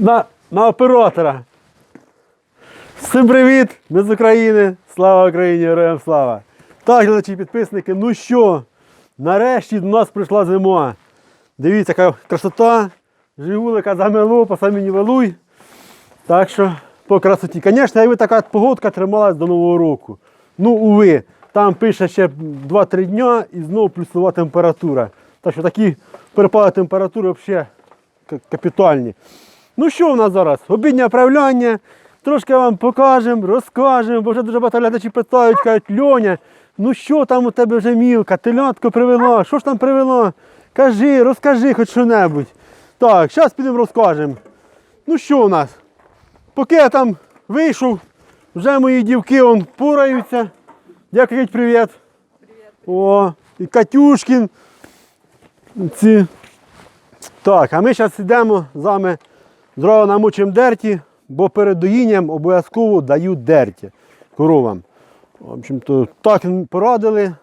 на, на оператора. Всім привіт! Ми з України. Слава Україні! Героям слава! Так, глядачі підписники, ну що, нарешті до нас прийшла зима. Дивіться, яка красота. Жигулика замело, по самі не валуй. Так що по красоті. Звісно, якби така погодка трималась до Нового року. Ну, уви, там пише ще 2-3 дня і знову плюсова температура. Так що такі перепади температури взагалі капітальні. Ну що в нас зараз? Обіднє правляння. Трошки вам покажемо, розкажемо, бо вже дуже багато глядачів питають, кажуть, Льоня, ну що там у тебе вже мілка, телятко привела, що ж там привела? Кажи, розкажи хоч що-небудь. Так, зараз підемо розкажемо. Ну що у нас? Поки я там вийшов, вже мої дівки он пораються. Дякую, привіт. Привіт. О, і Катюшкін. Ці. Так, а ми зараз йдемо з вами зразу намочимо дерті, бо перед доїнням обов'язково дають дерті коровам. В общем-то, так порадили.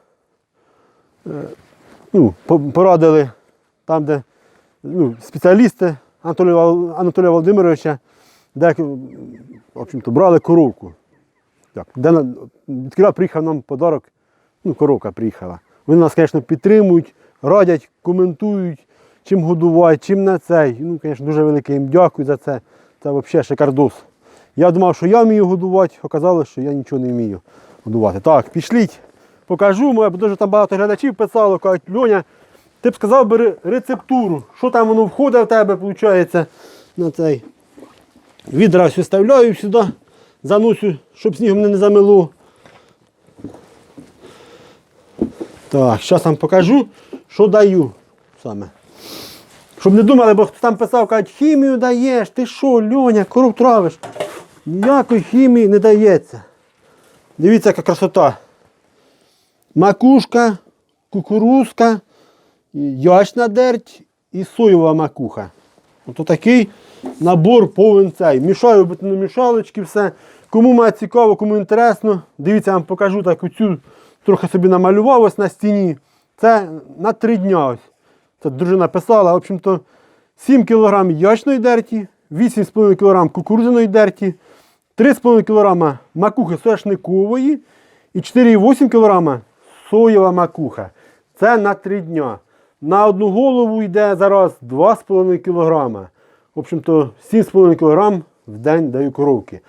Е, Ну, порадили там, де ну, спеціалісти Анатолія, Володимировича, де в общем-то, брали коровку. Так, де відкіля приїхав нам подарок, ну, коровка приїхала. Вони нас, звісно, підтримують, радять, коментують, чим годувати, чим не цей. Ну, звісно, дуже велике їм дякую за це. Це взагалі шикардос. Я думав, що я вмію годувати, оказалось, що я нічого не вмію годувати. Так, пішліть, покажу, бо дуже там багато глядачів писало, кажуть, Льоня, ти б сказав би рецептуру, що там воно входить в тебе, виходить, на цей. Відра ось виставляю сюди, заносю, щоб снігом не замило. Так, зараз вам покажу, що даю саме. Щоб не думали, бо хто там писав, кажуть, хімію даєш, ти що, Льоня, коров травиш. Ніякої хімії не дається. Дивіться, яка красота. Макушка, кукурузка, ячна дерть і соєва макуха. Ото такий набор повен цей. Мішаю бетономішалочки, все. Кому має цікаво, кому інтересно, дивіться, я вам покажу таку цю, трохи собі намалював ось на стіні. Це на три дня. Ось. Це дружина писала, в общем-то, 7 кг ячної дерті, 8,5 кг кукурудзяної дерті, 3,5 кг макухи соняшникової і 4,8 кг соєва макуха. Це на 3 дня. На одну голову йде зараз 2,5 кг. В общем-то, 7,5 кг в день даю коровки.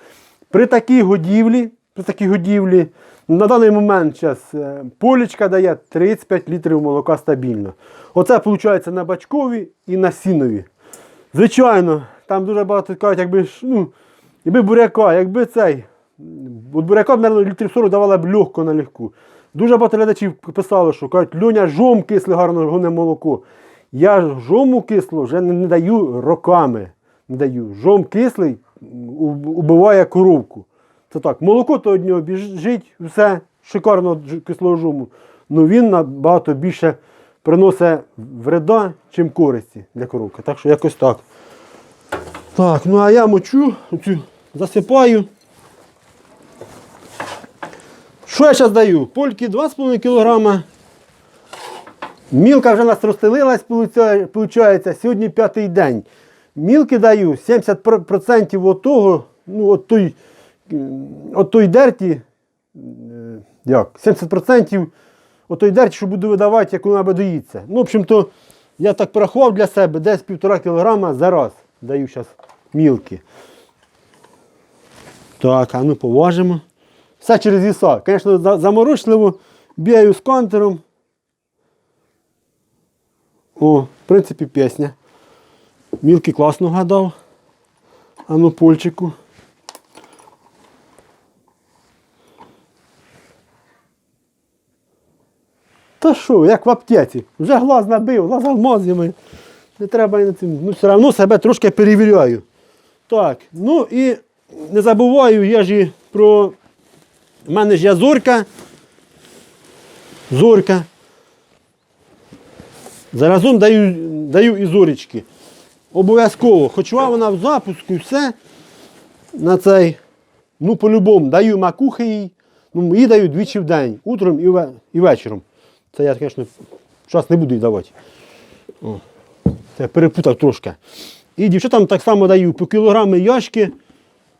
При такій годівлі, при такій годівлі на даний момент зараз е, полічка дає 35 літрів молока стабільно. Оце виходить на бачкові і на сінові. Звичайно, там дуже багато кажуть, якби ну, якби буряка, якби цей. От буряка, мабуть, літрів 40 давала б легко на легку. Дуже багато глядачів писало, що кажуть, Льоня, жом кисле гарно гоне молоко. Я жому кисло вже не даю роками. Не даю. Жом кислий убиває коровку. Це так, молоко то одного біжить, все, шикарно кислого. Ну він набагато більше приносить вреда, чим користі для коровки. Так що якось так. Так, ну а я мочу, засипаю. Що я зараз даю? Польки 2,5 кг. Мілка вже нас розстелилась, виходить, сьогодні п'ятий день. Мілки даю 70% от того, ну, от той, от той дерті, е, як, 70% от той дерті, що буду видавати, як вона доїться. Ну, в общем-то, я так порахував для себе, десь 1,5 кг за раз даю зараз мілки. Так, а ну поважимо. Все через віса. Звісно, заморочливо бігаю з контером. О, в принципі, пісня. Мілки класно гадав. А ну польчику. Та що, як в аптеці. Вже глаз набив, глаз алмазами. Не треба на цим. Ну, все одно себе трошки перевіряю. Так, ну і не забуваю я ж і про. У мене ж є зорька. Зорька. Заразом даю, даю і зорічки. Обов'язково. Хоч вона в запуску все. На цей. Ну, по-любому, даю макухи їй. Ну, їй даю двічі в день, утром і вечором. Це я, звісно, зараз не буду їй давати. О. Це я перепутав трошки. І дівчатам так само даю по кілограми яшки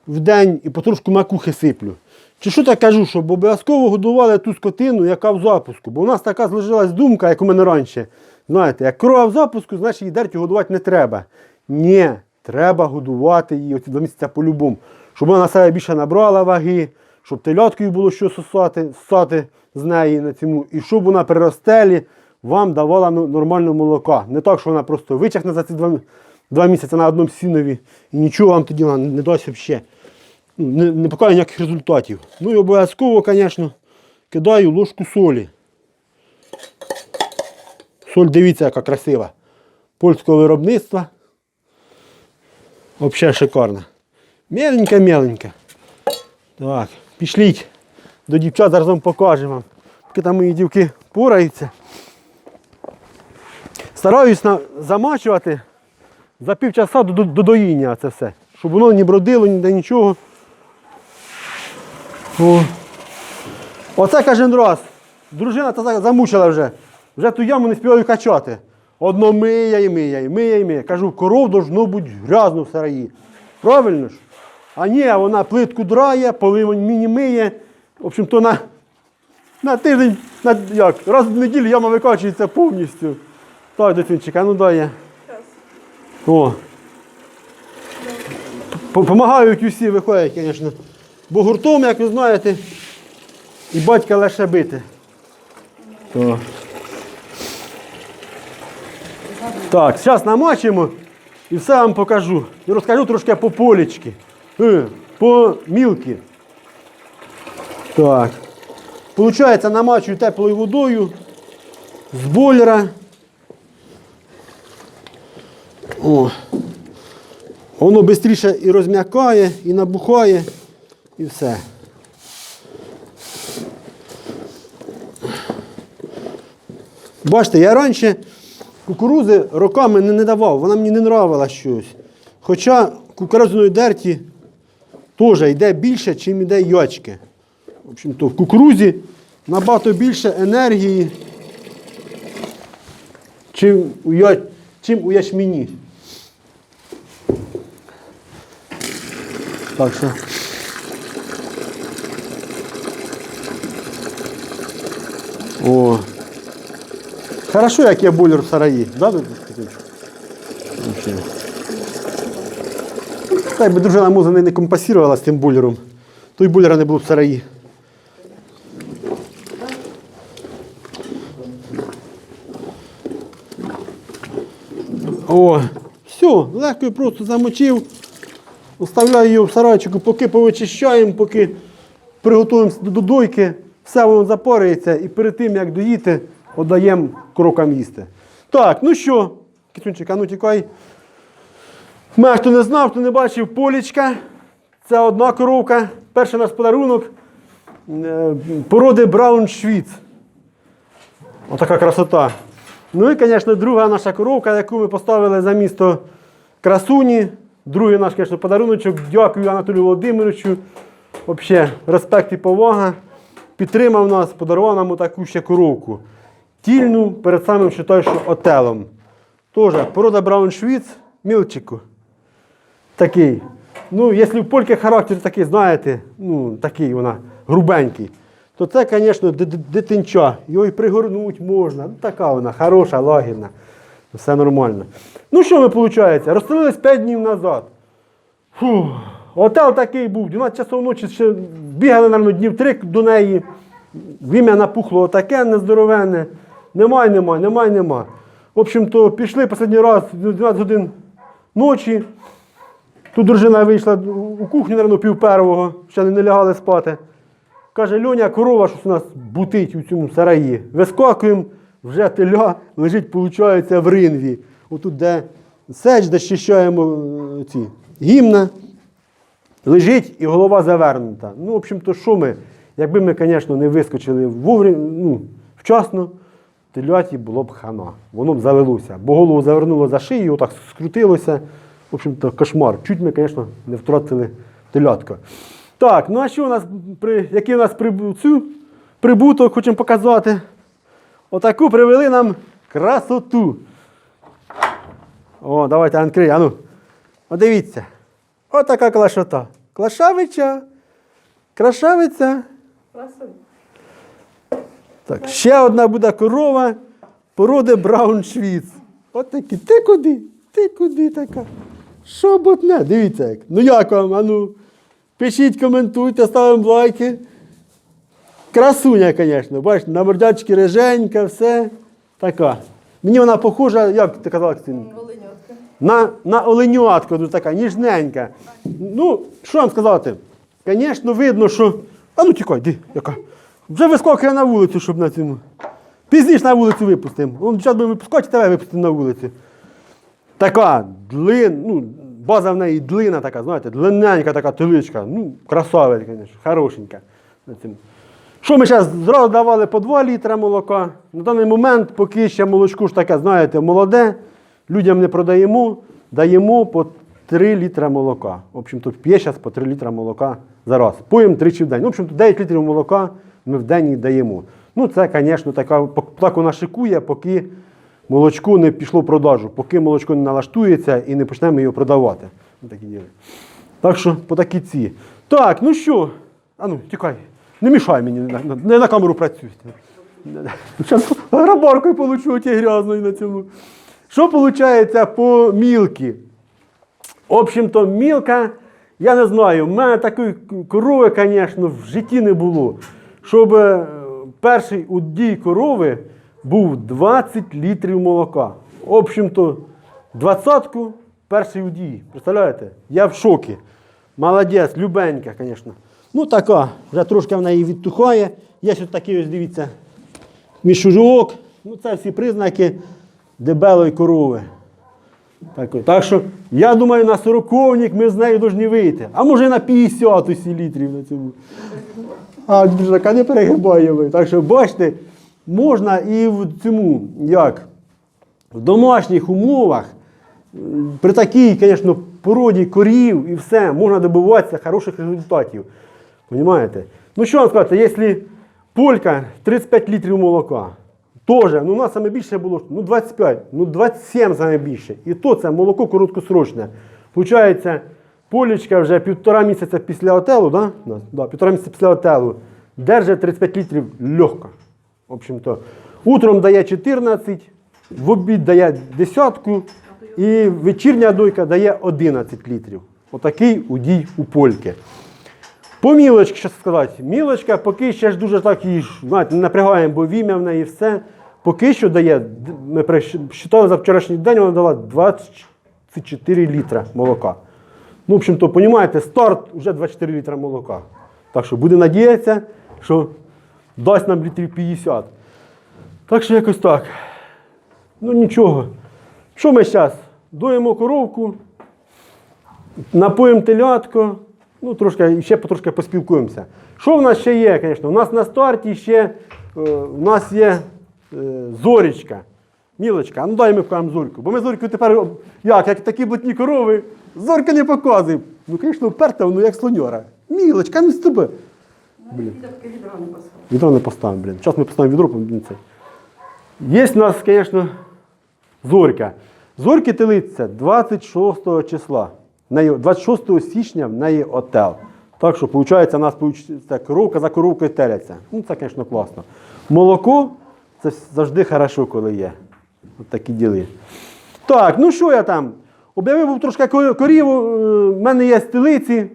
в день і потрошку макухи сиплю. Чи що так кажу, щоб обов'язково годували ту скотину, яка в запуску. Бо у нас така зложилась думка, як у мене раніше. Знаєте, як корова в запуску, значить її дертю годувати не треба. Ні, треба годувати її оці два місяця по-любому. Щоб вона на себе більше набрала ваги, щоб теляткою було що сосати, сосати з неї на цьому, і щоб вона при розстелі вам давала ну, нормально молока. Не так, що вона просто витягне за ці два, два місяці на одному сінові і нічого вам тоді не дасть взагалі. Ну, не, не покаже ніяких результатів. Ну і обов'язково, звісно, кидаю ложку солі. Соль, дивіться, яка красива. Польського виробництва. Взагалі шикарна. Меленька-меленька. Так, пішліть до дівчат, зараз вам покажемо вам. Поки там мої дівки пораються. Стараюсь замачувати за півчаса до, до, до доїння це все. Щоб воно не бродило, ніде нічого. О. Оце кожен раз. Дружина та замучила вже. Вже ту яму не співаю качати. Одно миє і миє, і миє і миє. Кажу, коров должно бути грязно в сараї. Правильно ж? А ні, вона плитку драє, поли мені миє. В общем, то на, на тиждень, на, як, раз в неділю яма викачується повністю. Так, дитинчика, ну дай я. О. Помагають усі, виходять, звісно. Бо гуртом, як ви знаєте, і батька лише бити. То. Так, зараз намочимо і все вам покажу. І розкажу трошки по полічки. Е, По мілки. Так. Получається, намачую теплою водою з бойлера. О. Воно швидше і розм'якає, і набухає, і все. Бачите, я раніше кукурузи роками не, давав, вона мені не нравилась щось. Хоча кукурузної дерті теж йде більше, чим йде ячки. В общем-то, в кукурузі набагато більше енергії, чим у, я... чим у ячміні. Так що. О. Хорошо, як є бойлер в сараї, да. Так би дружина муза не, компасувала з тим бойлером, то й бойлера не було в сараї. О, все, легко і просто замочив. Оставляю його в сарайчику, поки повичищаємо, поки приготуємося до до дойки, все воно запорюється і перед тим, як доїти, віддаємо крокам їсти. Так, ну що, кицюнчик, а ну тікай. Мене хто не знав, хто не бачив, полічка. Це одна коровка. Перший наш подарунок е, породи Брауншвіц. Отака красота. Ну і, звісно, друга наша коровка, яку ми поставили за місто красуні. Другий наш, звісно, подаруночок. Дякую Анатолію Володимировичу. Взагалі, респект і повага. Підтримав нас, подарував нам таку ще коровку. Тільну перед самим що отелом. Тоже порода Брауншвіц, мілчику. Такий. Ну, якщо в польки характер такий, знаєте, ну, такий вона, грубенький, то це, звісно, ди- ди- дитинча. Його і пригорнуть можна. Ну, така вона, хороша, лагідна. Все нормально. Ну що ми виходить? Розстрілились 5 днів назад. Фу. Отел такий був. 12 часов ночі ще бігали, мабуть, днів 3 до неї. Вім'я напухло отаке нездоровенне. Немає, немає, немає, нема. В общем-то, пішли останній раз в 12 годин ночі. Тут дружина вийшла у кухню, мабуть, пів первого, ще не лягали спати. Каже, Льоня, корова щось у нас бутить у цьому сараї. Вискакуємо, вже теля лежить, виходить, в ринві. Отут, де сеч, де щищаємо е, ці гімна. Лежить і голова завернута. Ну, в общем-то, що ми? Якби ми, звісно, не вискочили вовремя, ну, вчасно, теляті було б хана. Воно б залилося. Бо голову завернуло за шию, отак скрутилося. В общем-то, кошмар. Чуть ми, звісно, не втратили телятка. Так, ну а що у нас при, який у нас прибу- прибуток хочемо показати? Отаку привели нам красоту. О, давайте, Анкрий, а ну. От дивіться. Отака клашота. Клашавиця. Крашавиця. Так, ще одна буде корова породи Брауншвіц. От такі. Ти куди? Ти куди така? Що ботне? Дивіться як. Ну як вам? А ну, пишіть, коментуйте, ставимо лайки. Красуня, звісно. Бачите, на мордячки реженька, все. Така. Мені вона похожа, як ти казала? Оленятка. На, на оленятку, дуже така ніжненька. Ну, що вам сказати? Звісно, видно, що. А ну тікай, ди, яка. Вже вискокує на вулицю, щоб на цьому. Пізніше на вулицю випустимо. Вон зараз будемо випускати, тебе випустимо на вулицю. Така длин, ну, база в неї длина така, знаєте, длинненька така теличка. Ну, красавець, звісно, хорошенька. Що ми зараз зразу давали по 2 літра молока. На даний момент, поки ще молочко ж таке, знаєте, молоде, людям не продаємо, даємо по 3 літра молока. В общем-то, п'є зараз по 3 літра молока за раз. Поїмо тричі в день. В общем-то, 9 літрів молока ми в день їй даємо. Ну, це, звісно, така, так вона шикує, поки молочко не пішло в продажу, поки молочко не налаштується і не почнемо його продавати. Такі діли. Так що по такі ці. Так, ну що? А ну, тікай. Не мішай мені, не на камеру працюй. Зараз грабаркою получу ті грязної на цьому. Що виходить по мілки? В общем-то, мілка, я не знаю, в мене такої корови, звісно, в житті не було. Щоб е, перший удій корови був 20 літрів молока. В общем-то, двадцятку перший удій. Представляєте? Я в шокі. Молодець, любенька, звісно. Ну така, вже трошки вона її відтухає. Є ще такий ось, дивіться, мішужок. Ну, це всі признаки дебелої корови. Так, так що я думаю, на сороковник ми з нею повинні вийти. А може на 50 усі літрів на цьому. А дружака не перегибає ви. Так що бачите, можна і в цьому, як, в домашніх умовах, при такій, звісно, породі корів і все, можна добиватися хороших результатів. Понимаєте? Ну що вам сказати, якщо полька 35 літрів молока, Тоже, ну у нас саме більше було ну 25, ну 27 саме більше. І то це молоко короткосрочне. Получається, полічка вже півтора місяця після отелу, да? Да, півтора місяця після отелу, держить 35 літрів легко. В общем-то, утром дає 14, в обід дає десятку, і вечірня дойка дає 11 літрів. Отакий удій у польки. По мілочці, що сказати, мілочка поки ще ж дуже так її знаєте, не напрягаємо, бо вім'я в неї все. Поки що дає, ми просчитали за вчорашній день, вона дала 24 літра молока. Ну, в общем-то, розумієте, старт вже 24 літра молока. Так що буде надіятися, що дасть нам літрів 50. Так що якось так. Ну нічого. Що ми зараз? Доїмо коровку, напоїмо телятко, ну трошки, ще потрошки поспілкуємося. Що в нас ще є, звісно? У нас на старті ще е, у нас є е, зорічка. Мілочка, ну дай ми покажемо зорьку. Бо ми зорьку тепер, як, як такі блатні корови, зорька не показує. Ну, звісно, вперта, ну як слоньора. Мілочка, ну з тебе. Блін. відро не поставив. Відро не поставимо, блін. Зараз ми поставимо відро, блін, це. Є у нас, звісно, зорька. Зорьки телиться 26 числа. 26 січня в неї отел. Так що, виходить, у нас получиться коровка за коровкою теляться. Ну, це, звісно, класно. Молоко це завжди хорошо, коли є. От такі діли. Так, ну що я там? Об'явив трошки ко- корів, е, в мене є стелиці,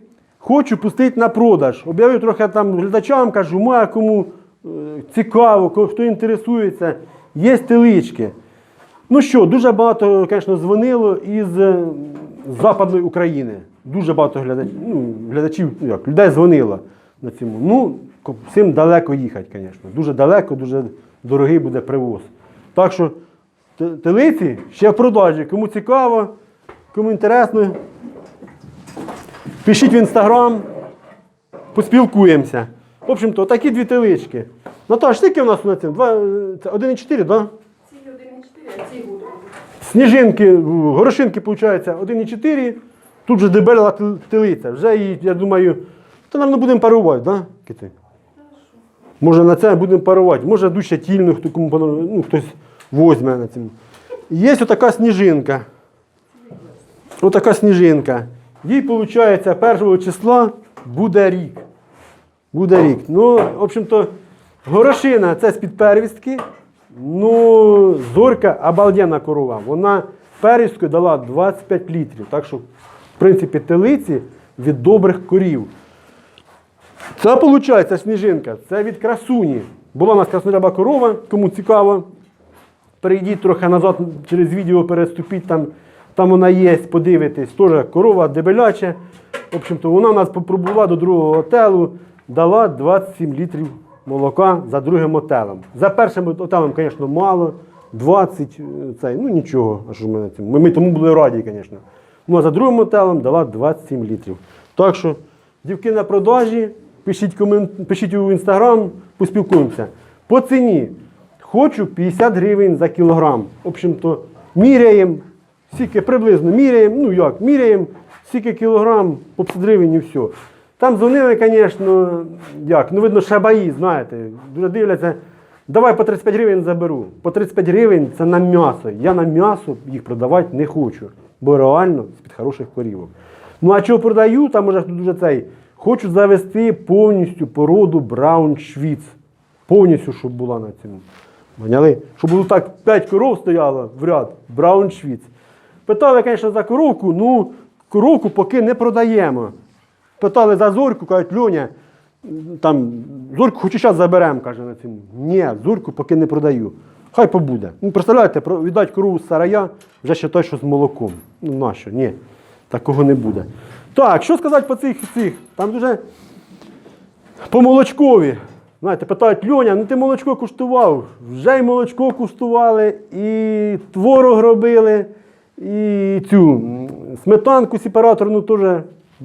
хочу пустити на продаж. Об'явив трохи там глядачам, кажу, ма кому е, цікаво, ко- хто інтересується, є стелички. Ну що, дуже багато, звісно, дзвонило із е, Западної України. Дуже багато ну, глядачів, ну, як, людей дзвонило на цьому. Ну, всім далеко їхати, звісно. Дуже далеко, дуже дорогий буде привоз. Так що телиці ще в продажі. Кому цікаво, кому інтересно, пишіть в інстаграм, поспілкуємося. В общем-то, такі дві телички. Наташ, скільки у нас на це 1,4, так? Да? Ці 1,4, а ці гуд. Сніжинки, горошинки, виходить, 1,4. Тут же дебела тел- телиця. Вже її, я думаю, то, мабуть, будемо парувати, да, кити? Може на це будемо парувати. Може дужче тільну, хто кому ну, хтось возьме на цьому. Є отака сніжинка. Отака сніжинка. Їй, виходить, 1 числа буде рік. Буде рік. Ну, в общем-то, горошина це з-під первістки. Ну, зорька обалденна корова. Вона первісткою дала 25 літрів. Так що, в принципі, телиці від добрих корів. Це виходить сніжинка. Це від красуні. Була у нас красноляба корова, кому цікаво. Перейдіть трохи назад через відео, переступіть, там, там вона є, подивитесь. Теж корова дебеляча. В общем-то, вона нас попробувала до другого готелу, дала 27 літрів молока за другим отелем. За першим отелем, звісно, мало. 20, е, цей, ну нічого. Що ми, на цьому? ми, тому були раді, звісно. Ну а за другим отелем дала 27 літрів. Так що, дівки на продажі, пишіть, комен... пишіть у інстаграм, поспілкуємося. По ціні. Хочу 50 гривень за кілограм. В общем-то, міряємо, скільки приблизно міряємо, ну як, міряємо, скільки кілограм по і все. Там дзвонили, звісно, як, ну видно, шабаї, знаєте, дуже дивляться. Давай по 35 гривень заберу. По 35 гривень це на м'ясо. Я на м'ясо їх продавати не хочу, бо реально з-під хороших корівок. Ну а чого продаю, там уже дуже цей. Хочу завести повністю породу Браун Швіц. Повністю, щоб була на цьому. Поняли? Щоб так 5 коров стояло в ряд, Браун Швіц. Питали, звісно, за коровку, ну, коровку поки не продаємо. Питали за зорьку, кажуть, Льоня, там, зорьку хоч і зараз заберемо, каже на цьому. Ні, зорьку поки не продаю. Хай побуде. Ну, представляєте, віддати корову з сарая, вже ще той, що з молоком. Ну нащо? Ні, такого не буде. Так, що сказати по цих цих? Там дуже по молочкові. Знаєте, питають, Льоня, ну ти молочко куштував. Вже й молочко куштували, і творог робили, і цю сметанку сепараторну теж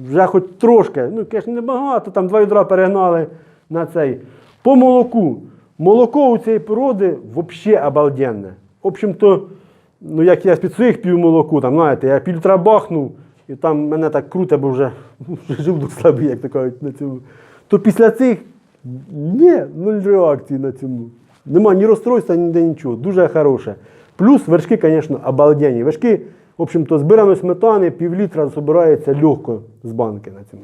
вже хоч трошки. Ну, звісно, небагато, там два відра перегнали на цей. По молоку. Молоко у цієї породи взагалі обалденне. В общем-то, ну як я з-під своїх пів молоку, там, знаєте, я півлітра бахнув, і там мене так круте, бо вже желудок слабий, як то кажуть, на цьому. То після цих ні, нуль реакції на цьому. Нема ні розстройства, ніде нічого. Дуже хороше. Плюс вершки, звісно, обалденні. Вершки, в общем-то, збираної сметани, пів літра збирається легко з банки на цьому.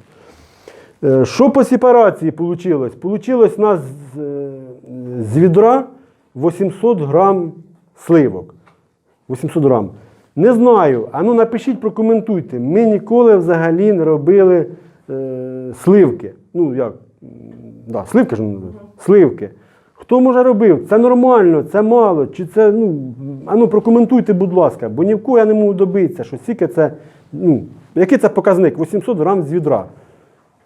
Е, Що по сепарації вийшло? Получилось у нас з, е, відра 800 грам сливок. 800 грам. Не знаю. А ну напишіть, прокоментуйте. Ми ніколи взагалі не робили е, сливки. Ну, як? Да, сливки ж називають. Сливки. Хто може робив? Це нормально, це мало. Чи це, ну, а ну прокоментуйте, будь ласка, бо ні в кого я не можу добитися, що скільки це, ну, який це показник? 800 грам з відра.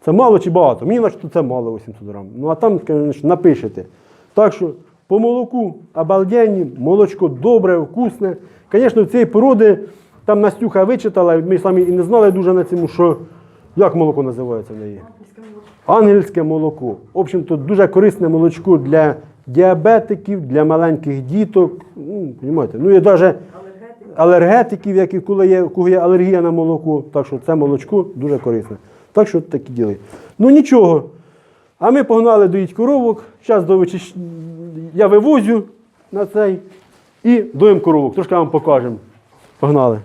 Це мало чи багато? Мені наче це мало 800 грам. Ну а там, звісно, напишете. Так що по молоку обалденні, молочко добре, вкусне. Звісно, в цієї породи там Настюха вичитала, ми самі і не знали дуже на цьому, що як молоко називається в неї. Ангельське молоко. В общем-то, дуже корисне молочко для діабетиків, для маленьких діток. Ну, понімаєте? ну і навіть алергетиків, які коли є, кого є алергія на молоко. Так що це молочко дуже корисне. Так що такі діли. Ну нічого. А ми погнали доїть коровок. Зараз до вичищ... я вивозю на цей і доїм коровок. Трошки вам покажемо. Погнали.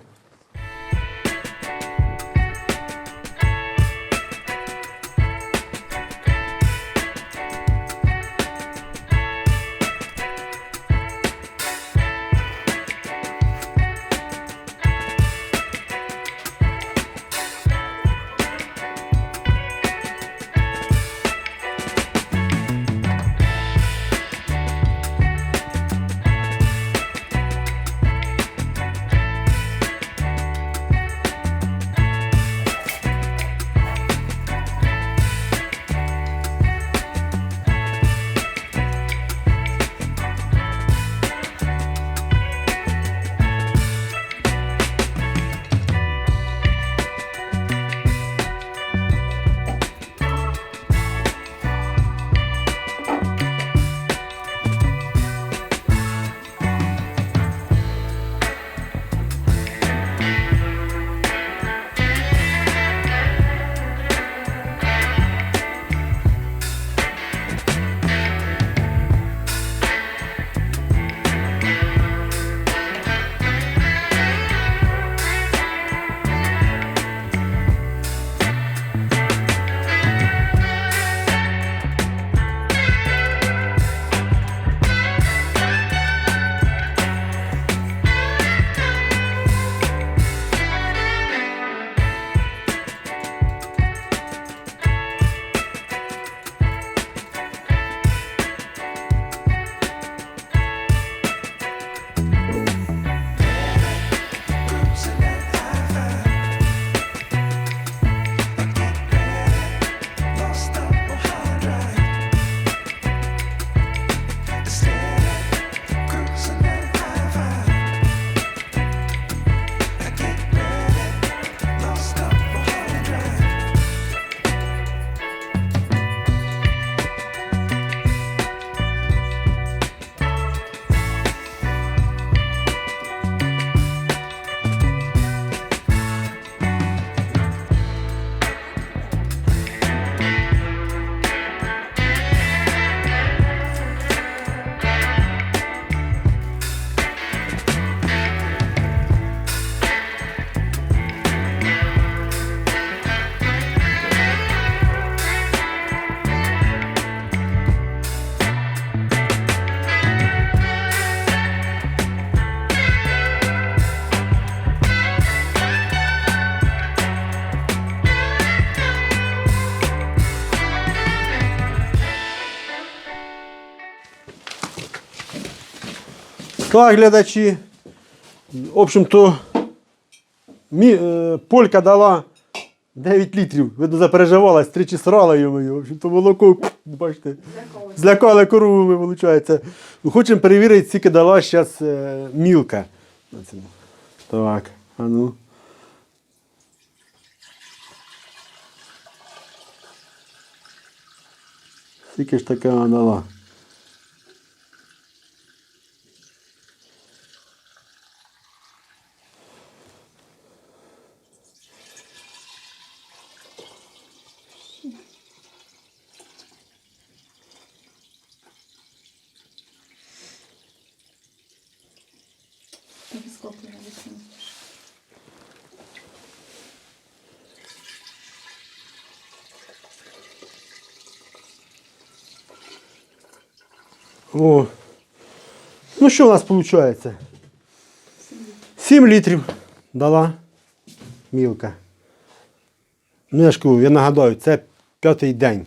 Так, глядачі. В общем-то, е, полька дала 9 літрів. Видно, запереживалась, тричі срала йому. В общем-то, молоко, бачите, злякали корову, ми, виходить. Ну, Хочемо перевірити, скільки дала зараз е, мілка. Так, а ну. Скільки ж таке вона дала? О. Ну що у нас виходить? 7 літрів дала мілка. Ну, я ж кажу, я нагадаю, це п'ятий день.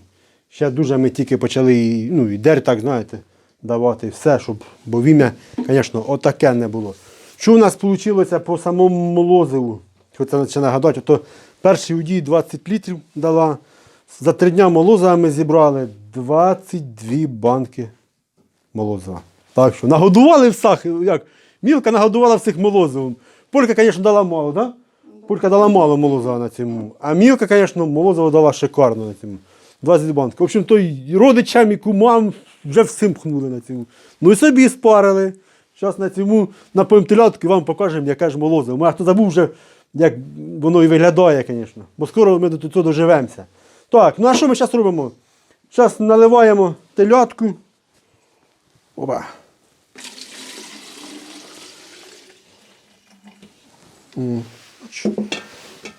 Ще дуже ми тільки почали ну, і дер, так, знаєте, давати все, щоб, бо вім'я, звісно, отаке не було. Що у нас вийшло по самому молозиву? Хочу ще нагадати, то перший удій 20 літрів дала. За три дня молозива ми зібрали 22 банки молозива. Так що нагодували всіх, як? Мілка нагодувала всіх молозивом. Полька, звісно, дала мало. Да? Полька дала мало молозива на цьому. А мілка, звісно, молозиво дала шикарно на цьому. 20 банк. В общем, то і родичам і кумам вже всім пхнули на цьому. Ну і собі спарили. Зараз на цьому напоїм телятки вам покажемо, яке ж молозиво. Ми хто забув вже, як воно і виглядає, звісно. Бо скоро ми до цього доживемося. Так, ну а що ми зараз робимо? Зараз наливаємо телятку. Опа.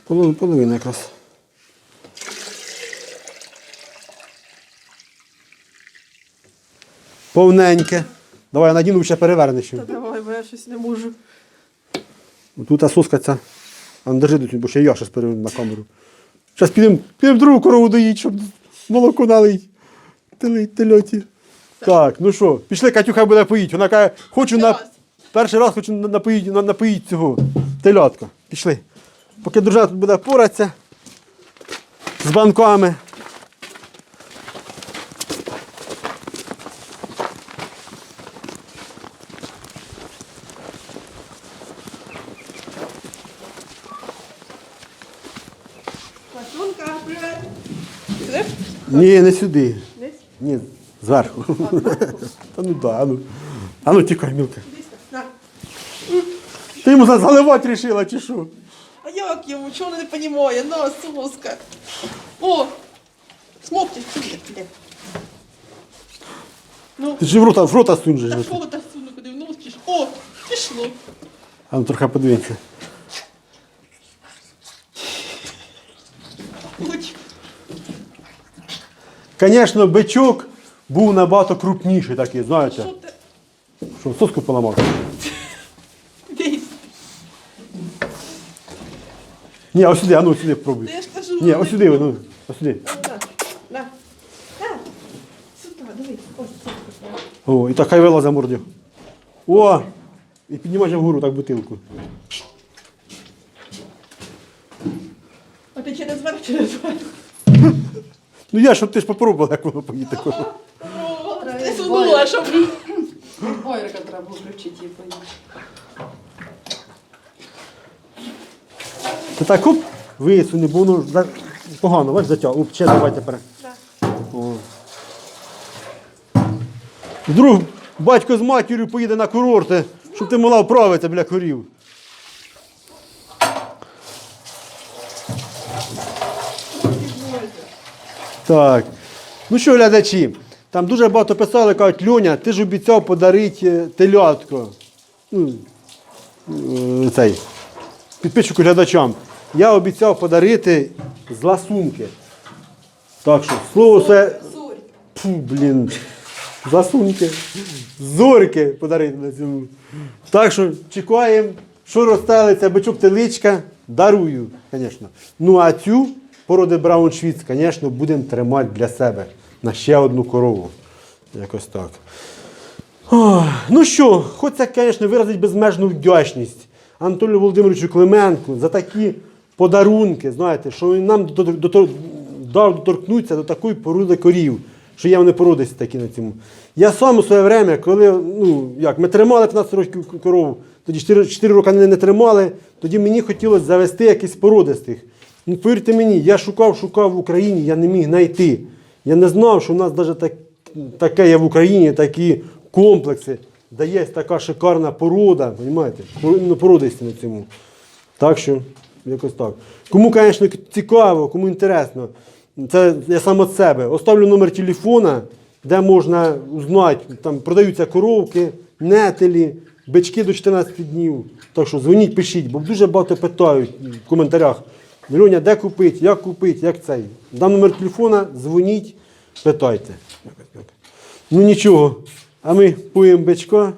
Половина якраз. Повненьке. Давай я надіну ще перевернеш. Та давай, бо я щось не можу. Тут та. А ну держи тут, бо ще я щось переверну на камеру. Зараз підемо підем другу корову доїть, щоб молоко налить. Телить, тельоті. Так, ну що, пішли, Катюха буде поїть. Вона каже, хочу на. Перший раз хочу на- напоїть, на, напоїть цього телятка. Пішли. Поки дружина тут буде поратися з банками. Ні, не сюди. Ні, зверху. Та ну да, а ну. А ну тікай, мілка. Десь так. На. Ти йому за- заливати рішила, чи що? А як йому? Чого не розуміє? На, соска. О! Смокчик, сюди, де? Ну, Ти ж в рота, в рота сунжеш. та що так суну, куди в нос чи ж? О, пішло. А ну трохи подивіться. Хоч. Звісно, бичок був набагато крупніший такий, знаєте. Що ти? Що, соску поламав? Ні, ось сюди, а ну сюди пробуй. Та я ж кажу. Ні, ось сюди, ну, ось сюди. На, на. На. Сюди, дивись. Ось, це. О, і так хай вилазить мордю. О! І піднімайся вгору так бутилку. А ти через верх, через верх. Ну я, щоб ти ж попробувала, як воно поїде. О, Ти сунула, щоб... Бойрика треба було включити її поїхати. Ти так оп, висуни, бо воно за- погано, бач, затяг. Оп, ще давай тепер. О. Вдруг батько з матір'ю поїде на курорти, щоб ти могла вправитися біля корів. Так. Ну що, глядачі, там дуже багато писали, кажуть, Льоня, ти ж обіцяв подарити телятко. Ну, е, цей, підписчику глядачам. Я обіцяв подарити з ласунки. Так що, слово. Сорі. Фу, блін. Засуньте. Зорьки подарити на цьому. Так що чекаємо, що розстелиться бичок теличка, дарую, звісно. Ну а цю породи Брауншвіц, звісно, будемо тримати для себе на ще одну корову. Якось так. Ну що, хочеться, звісно, виразити безмежну вдячність Анатолію Володимировичу Клименку за такі подарунки, знаєте, що він нам дав доторкнутися до такої породи корів, що є вони породисті такі на цьому. Я сам у своє время, коли ну, як, ми тримали 15 років корову, тоді 4, 4 роки не, не тримали, тоді мені хотілося завести якийсь породистих. Ну, повірте мені, я шукав, шукав в Україні, я не міг знайти. Я не знав, що в нас навіть так, таке є в Україні, такі комплекси, де є така шикарна порода, розумієте? Ну, породисті на цьому. Так що, якось так. Кому, звісно, цікаво, кому інтересно, це я сам від себе. Оставлю номер телефона, де можна узнати, там продаються коровки, нетелі, бички до 14 днів. Так що дзвоніть, пишіть, бо дуже багато питають в коментарях. Льоня, де купити, як купити, як цей. Дам номер телефона, дзвоніть, питайте. Ну нічого, а ми поїмо бичка.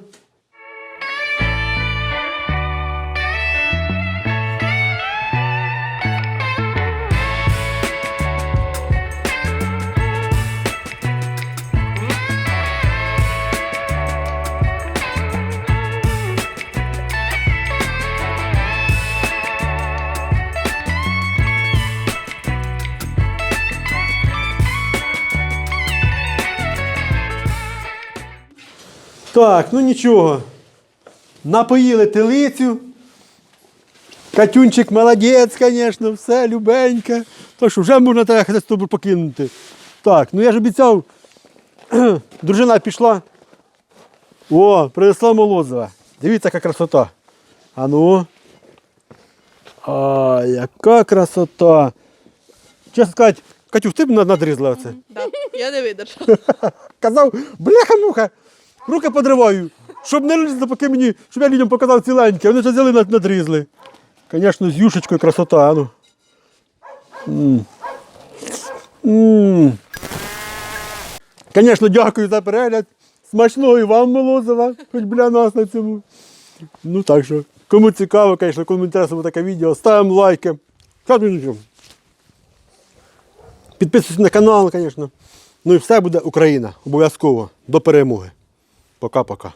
Так, ну нічого. Напоїли телицю. Катюнчик молодець, звісно, все, любеньке. Так що вже можна тебе Христобу покинути. Так, ну я ж обіцяв, дружина пішла. О, принесла молозива. Дивіться, яка красота. А ну. А, яка красота. Чесно сказати, Катюх, ти б над- надрізла це. Да, я не видержала. Казав, бляха-муха, руки подриваю, щоб не лізли, поки мені, щоб я людям показав ціленьке. Вони вже взяли надрізли. Звісно, з юшечкою красота. Ну. Звісно, дякую за перегляд. Смачного і вам молозива, хоч біля нас на цьому. Ну так що, кому цікаво, звісно, кому інтересно таке відео, ставимо лайки. Підписуйтесь на канал, звісно. Ну і все буде Україна. Обов'язково. До перемоги. Пока-пока.